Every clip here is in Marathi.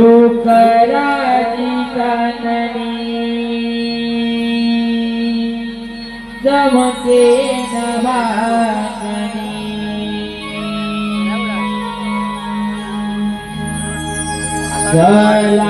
शुकराची काननी जमके नभागणी चला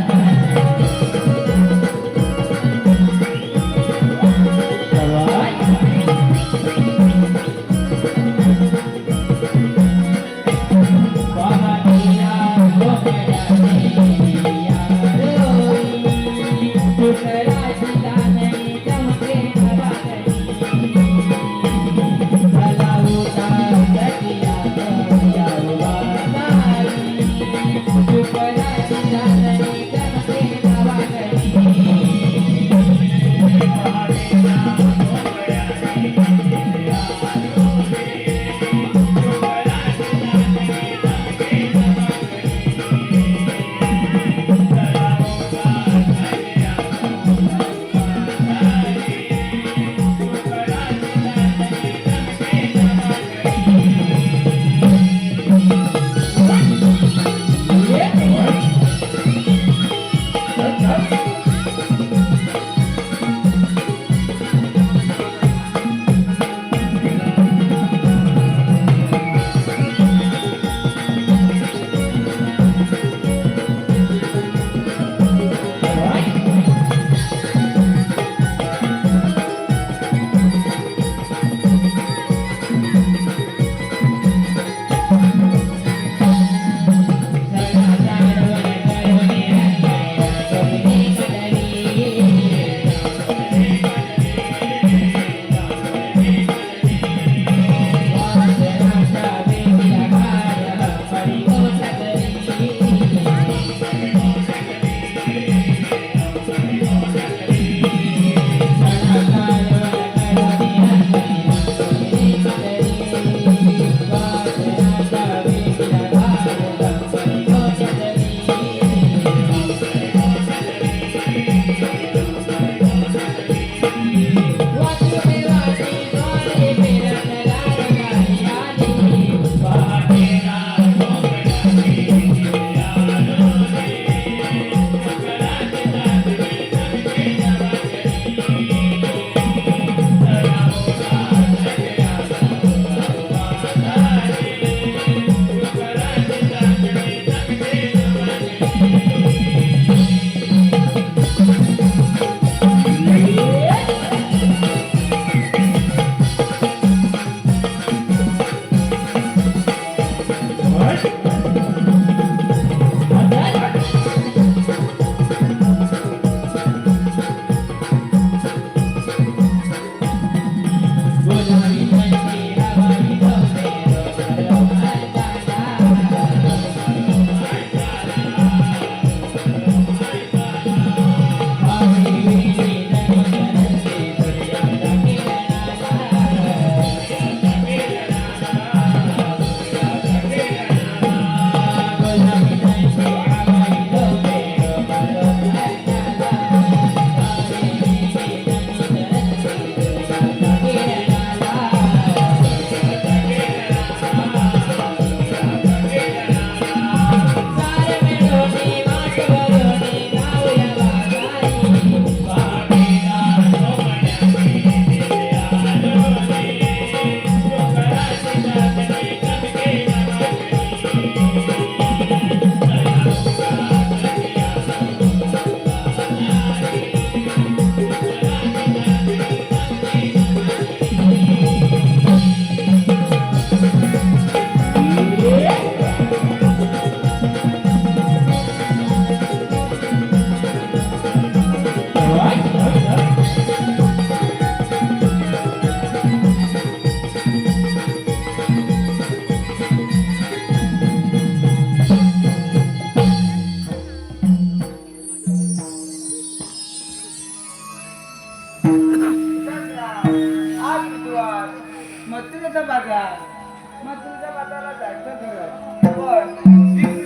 मथुरेच्या बाजाराला जायचं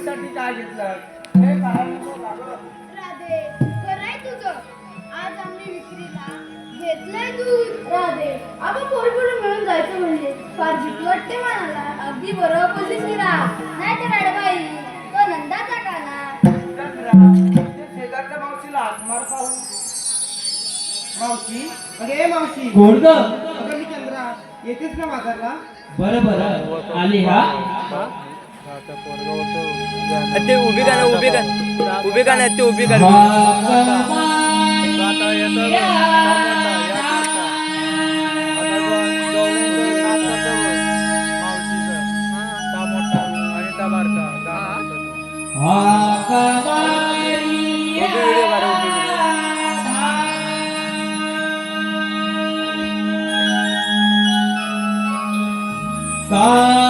पण काय घेतलं? हे नको? राधे खरंय तुझं. आज आम्ही विक्रीला घेतलंय दूध. राधे आपण पोरपोर मिळून जायचं म्हणजे फार भीती वाटते मनाला. अगदी बरोबर बोललीस मीरा नाही तर अडबाई तो नंदाचा काना चंद्रा, ते शेजारच्या मावशीला हाक मार पाहू मावशी? अगे मावशी. कोण ग. अगं मी चंद्रा. येतेस ना बाजारला? बरं बरं. आली हा. ते उभी का ना उभी का उभी का ना ते उभी का काग Father.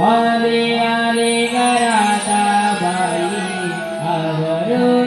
आले आले गराता बाई आवरोनी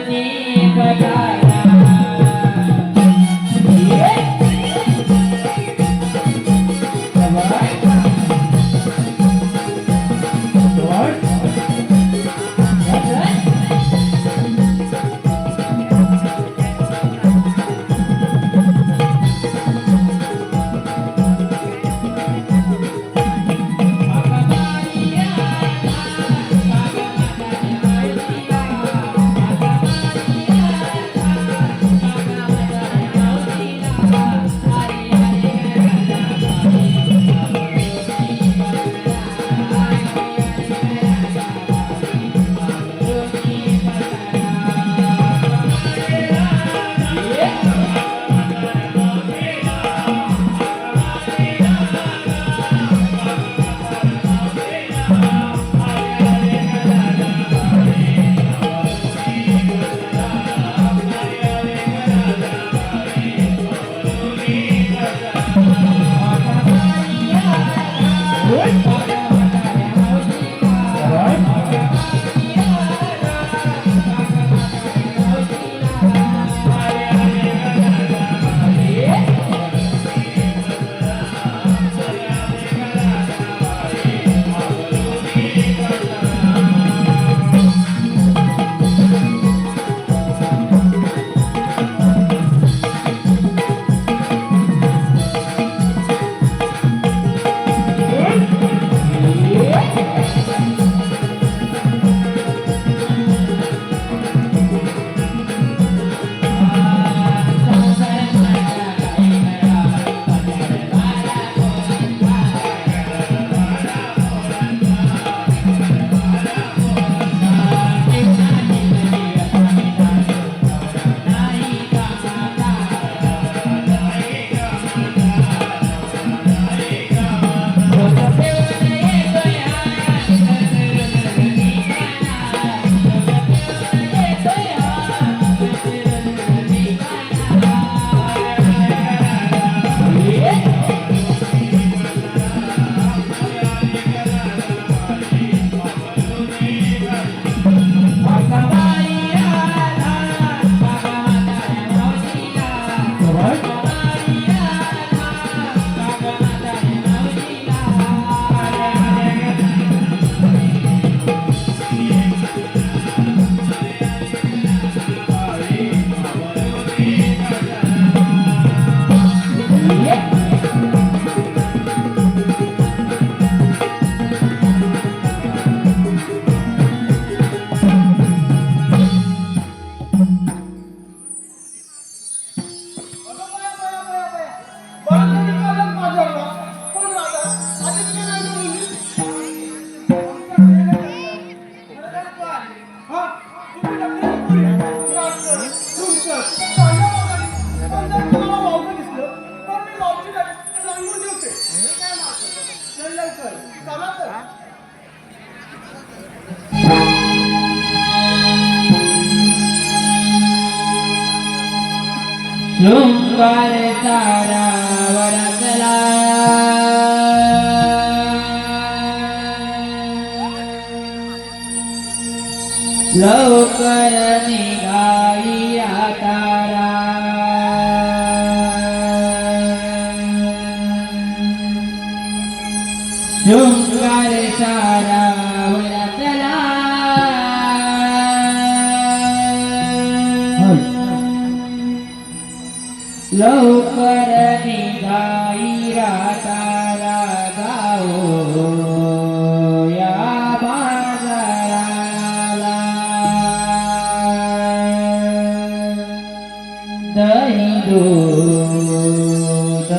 शृंगार तारा वरसला लवकर निघाई तारा शृंगार दही दूध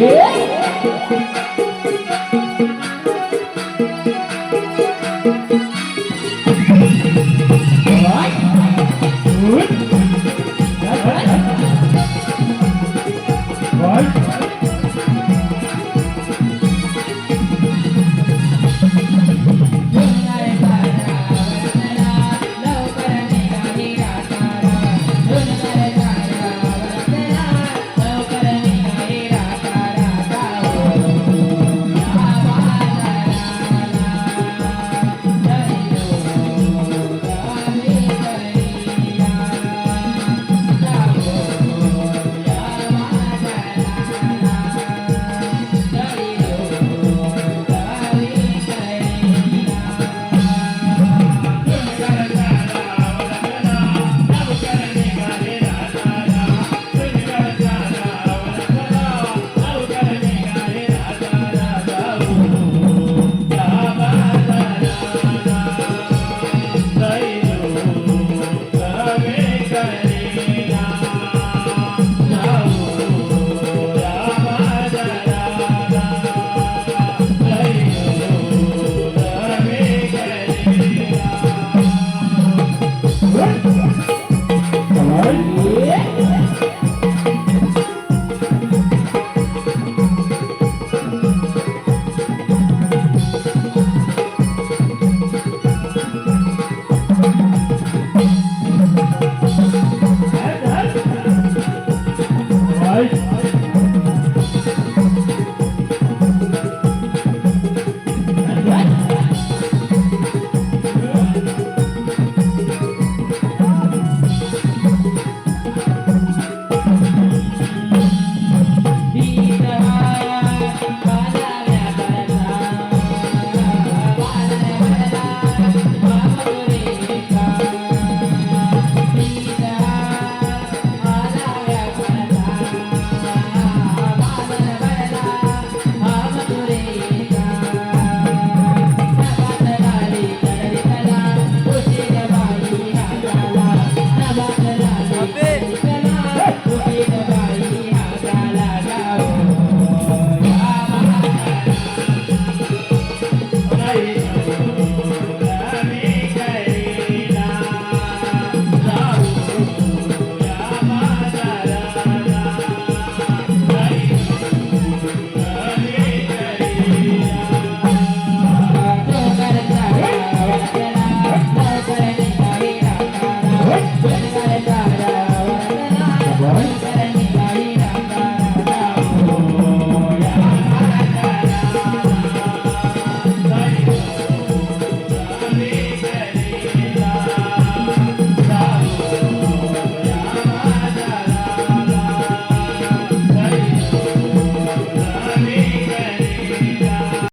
Yeah.